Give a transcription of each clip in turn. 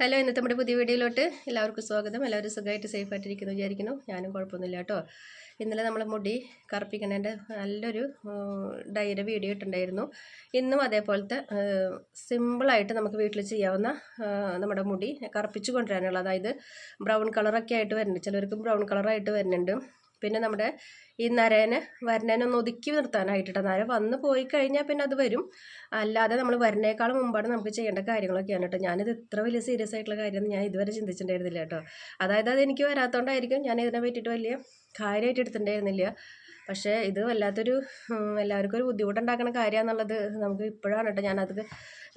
Hello ഇന്നത്തെ നമ്മുടെ പുതിയ വീഡിയോയിലോട്ട് എല്ലാവർക്കും സ്വാഗതം. എല്ലാവരും സുഖമായിട്ട് സേഫ് ആയിട്ടിരിക്കുന്നു വിചാരിക്കുന്നു. ഞാനും കുഴപ്പമൊന്നുമില്ല കേട്ടോ. ഇന്നലെ നമ്മൾ മുടി കറുപ്പിക്കണേന്റെ നല്ലൊരു ഡയറി വീഡിയോ ഇട്ടുണ്ടായിരുന്നു ഇന്നും അതേപോലത്തെ സിമ്പിളായിട്ട് നമുക്ക് വീട്ടിൽ ചെയ്യാവുന്ന നമ്മുടെ മുടി കറുപ്പിച്ച് കൊണ്ടുവരാനുള്ള അതായത് ബ്രൗൺ കളറൊക്കെ ആയിട്ട് വരുന്നുണ്ട്. ചിലർക്ക് ബ്രൗൺ കളറായിട്ട് വരുന്നുണ്ട്. പിന്നെ നമ്മുടെ ഈ നരേനെ വരണേനൊന്ന് ഒതുക്കി നിർത്താനായിട്ടിട്ട് നര വന്ന് പോയി കഴിഞ്ഞാൽ പിന്നെ അത് വരും. അല്ലാതെ നമ്മൾ വരണേക്കാളും മുമ്പാണ് നമുക്ക് ചെയ്യേണ്ട കാര്യങ്ങളൊക്കെയാണ് കേട്ടോ. ഞാനിത് ഇത്ര വലിയ സീരിയസ് ആയിട്ടുള്ള കാര്യം ഞാൻ ഇതുവരെ ചിന്തിച്ചിട്ടുണ്ടായിരുന്നില്ല കേട്ടോ. അതായത് അത് എനിക്ക് വരാത്തതുകൊണ്ടായിരിക്കും ഞാൻ ഇതിനെ പറ്റിയിട്ട് വലിയ കാര്യമായിട്ട് എടുത്തിട്ടുണ്ടായിരുന്നില്ല. പക്ഷേ ഇത് വല്ലാത്തൊരു എല്ലാവർക്കും ഒരു ബുദ്ധിമുട്ടുണ്ടാക്കുന്ന കാര്യമാണെന്നുള്ളത് നമുക്ക് ഇപ്പോഴാണ് കേട്ടോ. ഞാനത്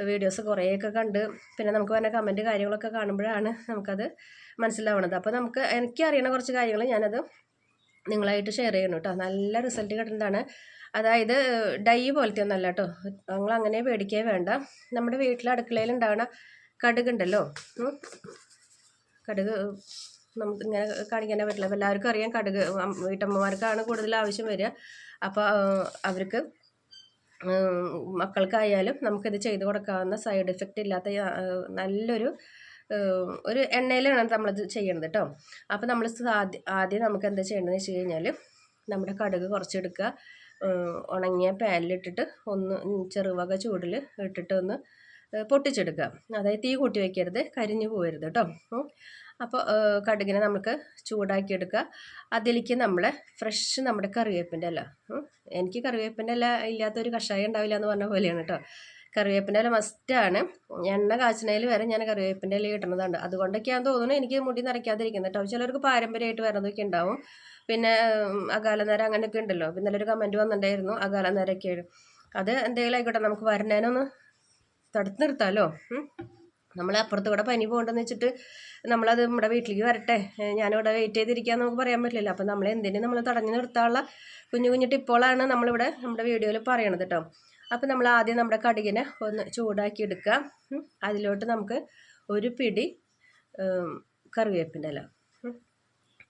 വീഡിയോസ് കുറേയൊക്കെ കണ്ട് പിന്നെ നമുക്ക് വരുന്ന കമന്റ് കാര്യങ്ങളൊക്കെ കാണുമ്പോഴാണ് നമുക്കത് മനസ്സിലാവണത്. അപ്പോൾ നമുക്ക് എനിക്കറിയണ കുറച്ച് കാര്യങ്ങൾ ഞാനത് നിങ്ങളായിട്ട് ഷെയർ ചെയ്യണം കേട്ടോ നല്ല റിസൾട്ട് കിട്ടുന്നതാണ്. അതായത് ഡൈ പോലത്തെ ഒന്നല്ല കേട്ടോ നിങ്ങൾ അങ്ങനെ പേടിക്കേ വേണ്ട. നമ്മുടെ വീട്ടിൽ അടുക്കളയിൽ ഉണ്ടാവുന്ന കടുകുണ്ടല്ലോ കടുക് നമുക്ക് ഇങ്ങനെ കാണിക്കാനേ പറ്റില്ല. അപ്പോൾ എല്ലാവർക്കും അറിയാം കടുക് വീട്ടമ്മമാർക്കാണ് കൂടുതൽ ആവശ്യം വരിക. അപ്പോൾ അവർക്ക് മക്കൾക്കായാലും നമുക്കിത് ചെയ്ത് കൊടുക്കാവുന്ന സൈഡ് എഫക്റ്റ് ഇല്ലാത്ത നല്ലൊരു ഒരു എണ്ണയിലാണ് നമ്മളത് ചെയ്യണത് കേട്ടോ അപ്പോൾ നമ്മൾ ആദ്യം നമുക്ക് എന്താ ചെയ്യേണ്ടതെന്ന് വെച്ച് കഴിഞ്ഞാൽ നമ്മുടെ കടുക് കുറച്ചെടുക്കുക. ഉണങ്ങിയ പാനിലിട്ടിട്ട് ഒന്ന് ചെറുവക ചൂടിൽ ഇട്ടിട്ട് ഒന്ന് പൊട്ടിച്ചെടുക്കുക. അതായത് തീ കൂട്ടി വയ്ക്കരുത് കരിഞ്ഞു പോകരുത് കേട്ടോ അപ്പോൾ കടുകിനെ നമുക്ക് ചൂടാക്കിയെടുക്കുക. അതിലേക്ക് നമ്മൾ ഫ്രഷ് നമ്മുടെ കറിവേപ്പിന്റെ ഇല. എനിക്ക് കറിവേപ്പിന്റെ ഇല ഇല്ലാത്തൊരു കഷായം ഉണ്ടാവില്ല എന്ന് പറഞ്ഞ പോലെയാണ് കേട്ടോ കറിവേപ്പിന്റെ ഇല മസ്റ്റാണ് എണ്ണ കാച്ചണയിൽ വരെ ഞാൻ കറിവേപ്പിന്റെ ഇല കിട്ടുന്നതുണ്ട് അതുകൊണ്ടൊക്കെയാണെന്ന് തോന്നുന്നു എനിക്ക് മുടി നിറയ്ക്കാതിരിക്കുന്നത് കേട്ടോ. ചിലർക്ക് പാരമ്പര്യമായിട്ട് വരുന്നതൊക്കെ ഉണ്ടാവും. പിന്നെ അകാലനേരം അങ്ങനെയൊക്കെ ഉണ്ടല്ലോ. ഇന്നലെ ഒരു കമന്റ് വന്നിട്ടുണ്ടായിരുന്നു അകാലനേരമൊക്കെ അത് എന്തെങ്കിലും ആയിക്കോട്ടെ നമുക്ക് വരണേനൊന്ന് തടുത്ത് നിർത്താമല്ലോ നമ്മൾ അപ്പുറത്ത് കൂടെ പനി പോകണ്ടെന്ന് വെച്ചിട്ട് നമ്മളത് നമ്മുടെ വീട്ടിലേക്ക് വരട്ടെ. ഞാനിവിടെ വെയിറ്റ് ചെയ്തിരിക്കാൻ നമുക്ക് പറയാൻ പറ്റില്ലല്ലോ. അപ്പം നമ്മൾ എന്തിനും നമ്മൾ തടഞ്ഞു നിർത്താനുള്ള കുഞ്ഞു കുഞ്ഞു ടിപ്പുകളാണ് നമ്മളിവിടെ നമ്മുടെ വീഡിയോയിൽ പറയണത് കേട്ടോ. അപ്പം നമ്മൾ ആദ്യം നമ്മുടെ കടുകിനെ ഒന്ന് ചൂടാക്കി എടുക്കുക. അതിലോട്ട് നമുക്ക് ഒരു പിടി കറിവേപ്പിന്റെ ഇല.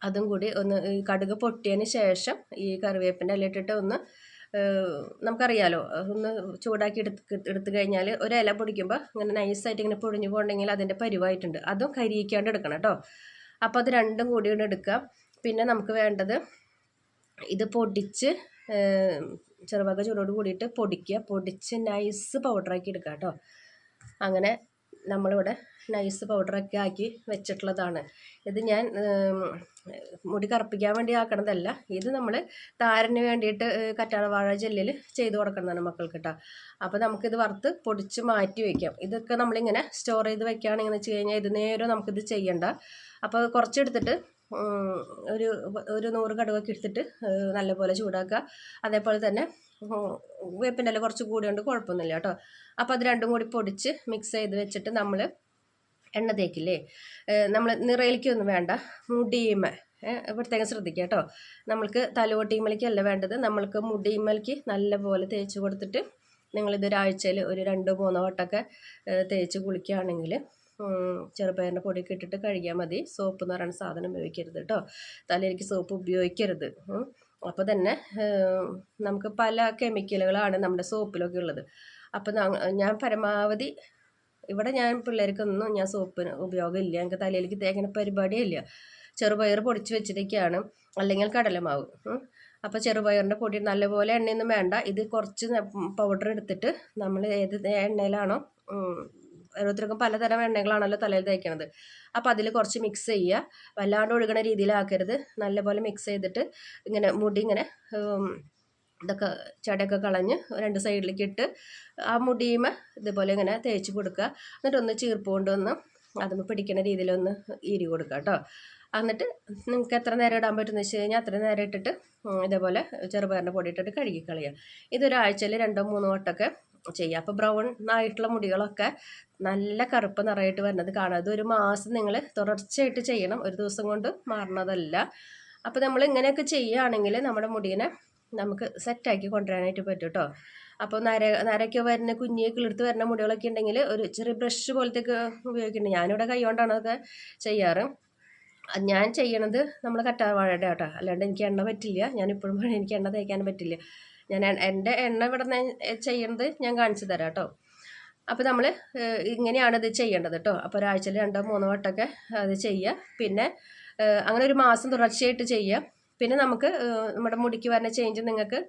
അതും കൂടി ഒന്ന് കടുക് പൊട്ടിയതിന് ശേഷം ഈ കറിവേപ്പിന്റെ ഇല ഇട്ടിട്ട് ഒന്ന് നമുക്കറിയാലോ ഒന്ന് ചൂടാക്കി എടുത്ത് എടുത്തു കഴിഞ്ഞാൽ ഒരു ഇല പൊടിക്കുമ്പോൾ ഇങ്ങനെ നൈസായിട്ട് ഇങ്ങനെ പൊടിഞ്ഞു പോകണമെങ്കിൽ അതിന്റെ പരിവായിട്ടുണ്ട്. അതും കരിയിക്കാണ്ട് എടുക്കണം കേട്ടോ. അപ്പോൾ അത് രണ്ടും കൂടി എടുക്കാം. പിന്നെ നമുക്ക് വേണ്ടത് ഇത് പൊടിച്ച് ചെറുപക ചൂടോട് കൂടിയിട്ട് പൊടിക്കുക. പൊടിച്ച് നൈസ് പൗഡറാക്കി എടുക്കുക കേട്ടോ. അങ്ങനെ നമ്മളിവിടെ നൈസ് പൗഡറൊക്കെ ആക്കി വെച്ചിട്ടുള്ളതാണ്. ഇത് ഞാൻ മുടി കറുപ്പിക്കാൻ വേണ്ടി ആക്കണതല്ല. ഇത് നമ്മൾ താരന് വേണ്ടിയിട്ട് കറ്റാളവാഴ ജെല്ലിൽ ചെയ്ത് കൊടുക്കുന്നതാണ് മക്കൾക്ക് കേട്ടോ. അപ്പോൾ നമുക്കിത് വറുത്ത് പൊടിച്ച് മാറ്റി വയ്ക്കാം ഇതൊക്കെ നമ്മളിങ്ങനെ സ്റ്റോർ ചെയ്ത് വെക്കുകയാണെന്ന് വെച്ച് കഴിഞ്ഞാൽ ഇത് നേരം നമുക്കിത് ചെയ്യണ്ട. അപ്പോൾ കുറച്ചെടുത്തിട്ട് ഒരു ഒരു നൂറ് കടുകൊക്കെ എടുത്തിട്ട് നല്ലപോലെ ചൂടാക്കുക. അതേപോലെ തന്നെ വേപ്പിന്റെ ഇല കുറച്ച് കൂടിയുണ്ട് കുഴപ്പമൊന്നുമില്ല കേട്ടോ. അപ്പോൾ അത് രണ്ടും കൂടി പൊടിച്ച് മിക്സ് ചെയ്ത് വെച്ചിട്ട് നമ്മൾ എണ്ണ തേക്കില്ലേ? നമ്മൾ നിറയിലേക്കൊന്നും വേണ്ട. മുടിയുമ പ്രത്യേകം ശ്രദ്ധിക്കുക കേട്ടോ. നമ്മൾക്ക് തലവോട്ടിയുമ്മലേക്കല്ല വേണ്ടത്. നമ്മൾക്ക് മുടിയുമ്മലേക്ക് നല്ലപോലെ തേച്ച് കൊടുത്തിട്ട് നിങ്ങളിതൊരാഴ്ചയിൽ ഒരു രണ്ടോ മൂന്നോ വട്ടമൊക്കെ തേച്ച് കുളിക്കുകയാണെങ്കിൽ ചെറുപയറിന്റെ പൊടിയൊക്കെ ഇട്ടിട്ട് കഴുകിയാൽ മതി. സോപ്പ് എന്ന് പറയുന്ന സാധനം ഉപയോഗിക്കരുത് കേട്ടോ. തലയിലേക്ക് സോപ്പ് ഉപയോഗിക്കരുത്. അപ്പോൾ തന്നെ നമുക്ക് പല കെമിക്കലുകളാണ് നമ്മുടെ സോപ്പിലൊക്കെ ഉള്ളത്. അപ്പോൾ ഞാൻ പരമാവധി ഇവിടെ ഞാൻ പിള്ളേർക്കൊന്നും ഞാൻ സോപ്പിന് ഉപയോഗമില്ല. എനിക്ക് തലയിലേക്ക് തേക്കുന്ന പരിപാടിയില്ല. ചെറുപയർ പൊടിച്ച് വെച്ചിട്ടൊക്കെയാണ്. അല്ലെങ്കിൽ കടലമാവ്. അപ്പോൾ ചെറുപയറിന്റെ പൊടി നല്ലപോലെ എണ്ണയൊന്നും വേണ്ട. ഇത് കുറച്ച് പൗഡർ എടുത്തിട്ട് നമ്മൾ ഏത് എണ്ണയിലാണോ ഓരോരുത്തർക്കും പലതരം എണ്ണകളാണല്ലോ തലയിൽ തേക്കണത്. അപ്പോൾ അതിൽ കുറച്ച് മിക്സ് ചെയ്യുക. വല്ലാണ്ട് ഒഴുകണ രീതിയിലാക്കരുത്. നല്ലപോലെ മിക്സ് ചെയ്തിട്ട് ഇങ്ങനെ മുടി ഇങ്ങനെ ഇതൊക്കെ ചടയൊക്കെ കളഞ്ഞ് രണ്ട് സൈഡിലേക്ക് ഇട്ട് ആ മുടിയുമ ഇതുപോലെ ഇങ്ങനെ തേച്ച് കൊടുക്കുക. എന്നിട്ടൊന്ന് ചീർപ്പ് കൊണ്ടൊന്ന് അതൊന്ന് പിടിക്കുന്ന രീതിയിലൊന്ന് ഈരി കൊടുക്കുക കേട്ടോ. എന്നിട്ട് നിങ്ങൾക്ക് എത്ര നേരം ഇടാൻ പറ്റുമെന്ന് വെച്ച് കഴിഞ്ഞാൽ അത്ര നേരം ഇട്ടിട്ട് ഇതേപോലെ ചെറുപയറിന്റെ പൊടി ഇട്ടിട്ട് കഴുകി കളയുക. ഇതൊരാഴ്ചയിൽ രണ്ടോ മൂന്നോ വട്ടമൊക്കെ ചെയ്യുക അപ്പോൾ ബ്രൗൺ ആയിട്ടുള്ള മുടികളൊക്കെ നല്ല കറുപ്പ് നിറയായിട്ട് വരുന്നത് കാണാം. അത് ഒരു മാസം നിങ്ങൾ തുടർച്ചയായിട്ട് ചെയ്യണം. ഒരു ദിവസം കൊണ്ട് മാറണതല്ല. അപ്പോൾ നമ്മൾ ഇങ്ങനെയൊക്കെ ചെയ്യുകയാണെങ്കിൽ നമ്മുടെ മുടിയെ നമുക്ക് സെറ്റാക്കി കൊണ്ടുവരാനായിട്ട് പറ്റും കേട്ടോ അപ്പോൾ നര നരയ്ക്ക് വരുന്ന കുഞ്ഞി കിളിർത്ത് വരുന്ന മുടികളൊക്കെ ഉണ്ടെങ്കിൽ ഒരു ചെറിയ ബ്രഷ് പോലത്തേക്ക് ഉപയോഗിക്കുന്നുണ്ട്. ഞാനിവിടെ കൈ കൊണ്ടാണ് അതൊക്കെ ചെയ്യാറ്. ഞാൻ ചെയ്യണത് നമ്മൾ കറ്റാർവാഴയുടെ കേട്ടോ അല്ലാണ്ട് എനിക്ക് എണ്ണ പറ്റില്ല. ഞാൻ ഇപ്പോഴും എനിക്ക് എണ്ണ തേക്കാൻ പറ്റില്ല. ഞാൻ എന്റെ എണ്ണ ഇവിടെ നിന്ന് ചെയ്യുന്നത് ഞാൻ കാണിച്ചു തരാം കേട്ടോ. അപ്പോൾ നമ്മൾ ഇങ്ങനെയാണ് ഇത് ചെയ്യേണ്ടത് കേട്ടോ. അപ്പോൾ ഒരാഴ്ചയിൽ രണ്ടോ മൂന്നോ വട്ടമൊക്കെ അത് ചെയ്യുക. പിന്നെ അങ്ങനെ ഒരു മാസം തുടർച്ചയായിട്ട് ചെയ്യുക. പിന്നെ നമുക്ക് നമ്മുടെ മുടിക്ക് വരുന്ന ചേഞ്ച് നിങ്ങൾക്ക്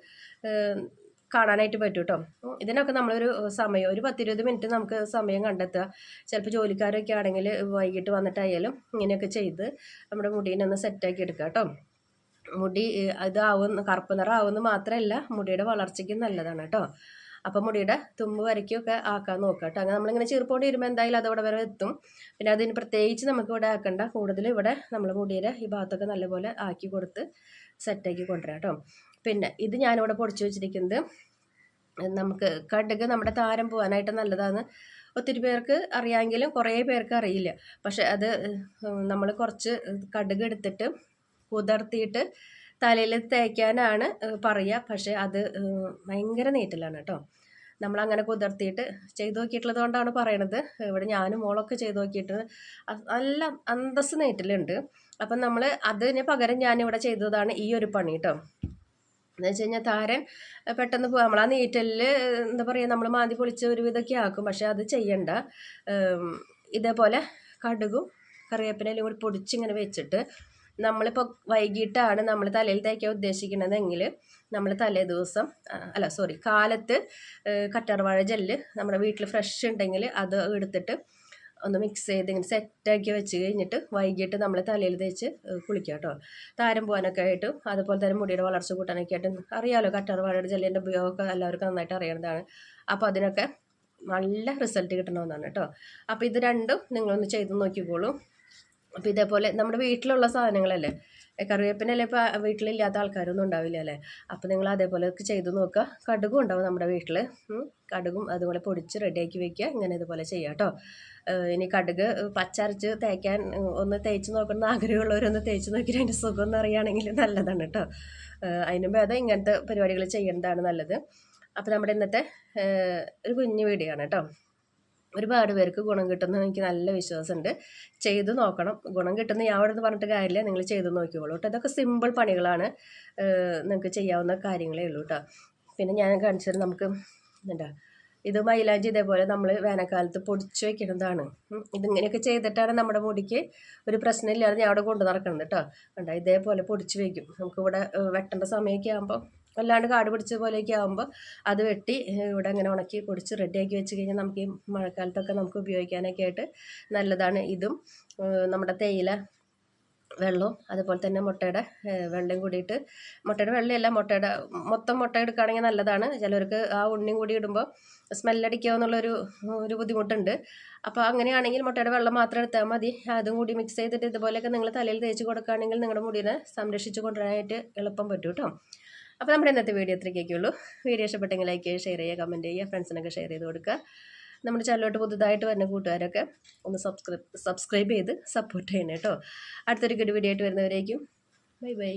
കാണാനായിട്ട് പറ്റും കേട്ടോ. ഇതിനൊക്കെ നമ്മളൊരു സമയം ഒരു പത്തിരുപത് മിനിറ്റ് നമുക്ക് സമയം കണ്ടെത്തുക. ചിലപ്പോൾ ജോലിക്കാരൊക്കെ ആണെങ്കിൽ വൈകിട്ട് വന്നിട്ടായാലും ഇങ്ങനെയൊക്കെ ചെയ്ത് നമ്മുടെ മുടീനെ ഒന്ന് സെറ്റാക്കി എടുക്കുക കേട്ടോ. മുടി ഇതാവുന്ന കറുപ്പ് നിറം ആവുമെന്ന് മാത്രമല്ല മുടിയുടെ വളർച്ചയ്ക്കും നല്ലതാണ് കേട്ടോ അപ്പം മുടിയുടെ തുമ്പ് വരയ്ക്കൊക്കെ ആക്കാൻ നോക്കുക കേട്ടോ അങ്ങനെ നമ്മളിങ്ങനെ ചീർപ്പോണ്ട് വരുമ്പോൾ എന്തായാലും അതവിടെ വരെ എത്തും. പിന്നെ അതിന് പ്രത്യേകിച്ച് നമുക്ക് ഇവിടെ ആക്കണ്ട. കൂടുതൽ ഇവിടെ നമ്മൾ മുടിയുടെ ഈ ഭാഗത്തൊക്കെ നല്ലപോലെ ആക്കി കൊടുത്ത് സെറ്റാക്കി കൊണ്ടുവരാം കേട്ടോ പിന്നെ ഇത് ഞാനിവിടെ പൊടിച്ചു വെച്ചിരിക്കുന്നത് നമുക്ക് കടുക് നമ്മുടെ താരം പോകാനായിട്ട് നല്ലതാണ്. ഒത്തിരി പേർക്ക് അറിയാമെങ്കിലും കുറേ പേർക്ക് അറിയില്ല. പക്ഷെ അത് നമ്മൾ കുറച്ച് കടുക് എടുത്തിട്ട് കുതിർത്തിയിട്ട് തലയിൽ തേക്കാനാണ് പറയുക. പക്ഷേ അത് ഭയങ്കര നീറ്റലാണ് കേട്ടോ. നമ്മളങ്ങനെ കുതിർത്തിയിട്ട് ചെയ്തു നോക്കിയിട്ടുള്ളത് കൊണ്ടാണ് പറയണത്. ഇവിടെ ഞാനും മോളൊക്കെ ചെയ്തു നോക്കിയിട്ട് നല്ല അന്തസ് നീറ്റലുണ്ട്. അപ്പം നമ്മൾ അതിന് പകരം ഞാനിവിടെ ചെയ്തതാണ് ഈ ഒരു പണി കേട്ടോ. എന്ന് വെച്ച് കഴിഞ്ഞാൽ താരൻ പെട്ടെന്ന് പോകാം നമ്മൾ ആ നീറ്റലിൽ എന്താ പറയുക നമ്മൾ മാന്തി പൊളിച്ച് ഒരു ഇതൊക്കെ ആക്കും. പക്ഷെ അത് ചെയ്യണ്ട. ഇതേപോലെ കടുകും കറിവേപ്പിനെല്ലാം കൂടി പൊടിച്ചിങ്ങനെ വെച്ചിട്ട് നമ്മളിപ്പോൾ വൈകിട്ടാണ് നമ്മൾ തലയിൽ തേക്കാൻ ഉദ്ദേശിക്കുന്നതെങ്കിൽ നമ്മൾ തലേ ദിവസം അല്ല സോറി കാലത്ത് കറ്റാർവാഴ ജെല്ല് നമ്മുടെ വീട്ടിൽ ഫ്രഷ് ഉണ്ടെങ്കിൽ അത് എടുത്തിട്ട് ഒന്ന് മിക്സ് ചെയ്ത് ഇങ്ങനെ സെറ്റാക്കി വെച്ച് കഴിഞ്ഞിട്ട് വൈകിട്ട് നമ്മൾ തലയിൽ തേച്ച് കുളിക്കാം കുളിക്കുക കേട്ടോ താരം പോകാനൊക്കെ ആയിട്ട് അതുപോലെ തന്നെ മുടിയുടെ വളർച്ച കൂട്ടാനൊക്കെ ആയിട്ട് അറിയാമല്ലോ കറ്റാർവാഴയുടെ ജെല്ലിന്റെ ഉപയോഗമൊക്കെ എല്ലാവർക്കും നന്നായിട്ട് അറിയേണ്ടതാണ് അപ്പോൾ അതിനൊക്കെ നല്ല റിസൾട്ട് കിട്ടണമെന്നാണ് കേട്ടോ അപ്പോൾ ഇത് രണ്ടും നിങ്ങളൊന്ന് ചെയ്ത് നോക്കിക്കോളൂ. അപ്പോൾ ഇതേപോലെ നമ്മുടെ വീട്ടിലുള്ള സാധനങ്ങളല്ലേ? കറിവേപ്പിനല്ലേ ഇപ്പോൾ വീട്ടിലില്ലാത്ത ആൾക്കാരൊന്നും ഉണ്ടാവില്ല അല്ലേ? അപ്പോൾ നിങ്ങൾ അതേപോലെ ഒക്കെ ചെയ്ത് നോക്കുക. കടുകും ഉണ്ടാവും നമ്മുടെ വീട്ടിൽ കടുകും അതുപോലെ പൊടിച്ച് റെഡിയാക്കി വെക്കുക. ഇങ്ങനെ ഇതുപോലെ ചെയ്യാം കേട്ടോ. ഇനി കടുക് പച്ചരച്ച് തേക്കാൻ ഒന്ന് തേച്ച് നോക്കണം ആഗ്രഹമുള്ളവരൊന്ന് തേച്ച് നോക്കി അതിന്റെ സുഖം എന്ന് അറിയുകയാണെങ്കിൽ നല്ലതാണ് കേട്ടോ. അതിന് ഭേദം ഇങ്ങനത്തെ പരിപാടികൾ ചെയ്യേണ്ടതാണ് നല്ലത്. അപ്പോൾ നമ്മുടെ ഇന്നത്തെ ഒരു കുഞ്ഞു വീഡിയോ ആണ് കേട്ടോ. ഒരുപാട് പേർക്ക് ഗുണം കിട്ടുന്ന എനിക്ക് നല്ല വിശ്വാസമുണ്ട് ചെയ്ത് നോക്കണം. ഗുണം കിട്ടുന്ന ഞാൻ അവിടെ നിന്ന് പറഞ്ഞിട്ട് കാര്യമില്ല നിങ്ങൾ ചെയ്ത് നോക്കിക്കോളൂ കേട്ടോ ഇതൊക്കെ സിമ്പിൾ പണികളാണ്. നിങ്ങൾക്ക് ചെയ്യാവുന്ന കാര്യങ്ങളേ ഉള്ളൂ കേട്ടോ പിന്നെ ഞാൻ കാണിച്ചത് നമുക്ക് എന്താ ഇത് മൈലാഞ്ചി ഇതേപോലെ നമ്മൾ വേനൽക്കാലത്ത് പൊടിച്ച് വെക്കുന്നതാണ്. ഇതിങ്ങനെയൊക്കെ ചെയ്തിട്ടാണ് നമ്മുടെ മുടിക്ക് ഒരു പ്രശ്നമില്ലാതെ ഞാൻ അവിടെ കൊണ്ടു നടക്കുന്നത് കേട്ടോ കണ്ടോ? ഇതേപോലെ പൊടിച്ച് വയ്ക്കും നമുക്കിവിടെ വെട്ടേണ്ട സമയമൊക്കെ ആകുമ്പോൾ അല്ലാണ്ട് കാട് പിടിച്ച പോലെയൊക്കെ ആകുമ്പോൾ അത് വെട്ടി ഇവിടെ അങ്ങനെ ഉണക്കി പൊടിച്ച് റെഡിയാക്കി വെച്ച് കഴിഞ്ഞാൽ നമുക്ക് ഈ മഴക്കാലത്തൊക്കെ നമുക്ക് ഉപയോഗിക്കാനൊക്കെ ആയിട്ട് നല്ലതാണ് ഇതും. നമ്മുടെ തേയില വെള്ളവും അതുപോലെ തന്നെ മുട്ടയുടെ വെള്ളം കൂടിയിട്ട് മുട്ടയുടെ വെള്ളയല്ല മുട്ടയുടെ മൊത്തം മുട്ട എടുക്കുകയാണെങ്കിൽ നല്ലതാണ്. ചിലർക്ക് ആ ഉണ്ണിയും കൂടി ഇടുമ്പോൾ സ്മെല്ലടിക്കുക എന്നുള്ളൊരു ഒരു ബുദ്ധിമുട്ടുണ്ട്. അപ്പോൾ അങ്ങനെയാണെങ്കിൽ മുട്ടയുടെ വെള്ളം മാത്രം എടുത്താൽ മതി. അതും കൂടി മിക്സ് ചെയ്തിട്ട് ഇതുപോലെയൊക്കെ നിങ്ങൾ തലയിൽ തേച്ച് കൊടുക്കുകയാണെങ്കിൽ നിങ്ങളുടെ മുടിനെ സംരക്ഷിച്ച് കൊണ്ടുവരാനായിട്ട് എളുപ്പം പറ്റും കേട്ടോ. അപ്പോൾ നമ്മുടെ ഇന്നത്തെ വീഡിയോ ഇത്രയ്ക്കൊക്കെ ഉള്ളൂ. വീഡിയോ ഇഷ്ടപ്പെട്ടെങ്കിൽ ലൈക്ക് ചെയ്യുക ഷെയർ ചെയ്യുക കമന്റ് ചെയ്യുക ഫ്രണ്ട്സിനൊക്കെ ഷെയർ ചെയ്ത് കൊടുക്കുക. നമ്മുടെ ചാനലോട്ട് പുതുതായിട്ട് വരുന്ന കൂട്ടുകാരൊക്കെ ഒന്ന് സബ്സ്ക്രൈബ് സബ്സ്ക്രൈബ് ചെയ്ത് സപ്പോർട്ട് ചെയ്യണം കേട്ടോ അടുത്തൊരു ഗുഡ് വീഡിയോ ആയിട്ട് വരുന്നവരേക്കും. Bye bye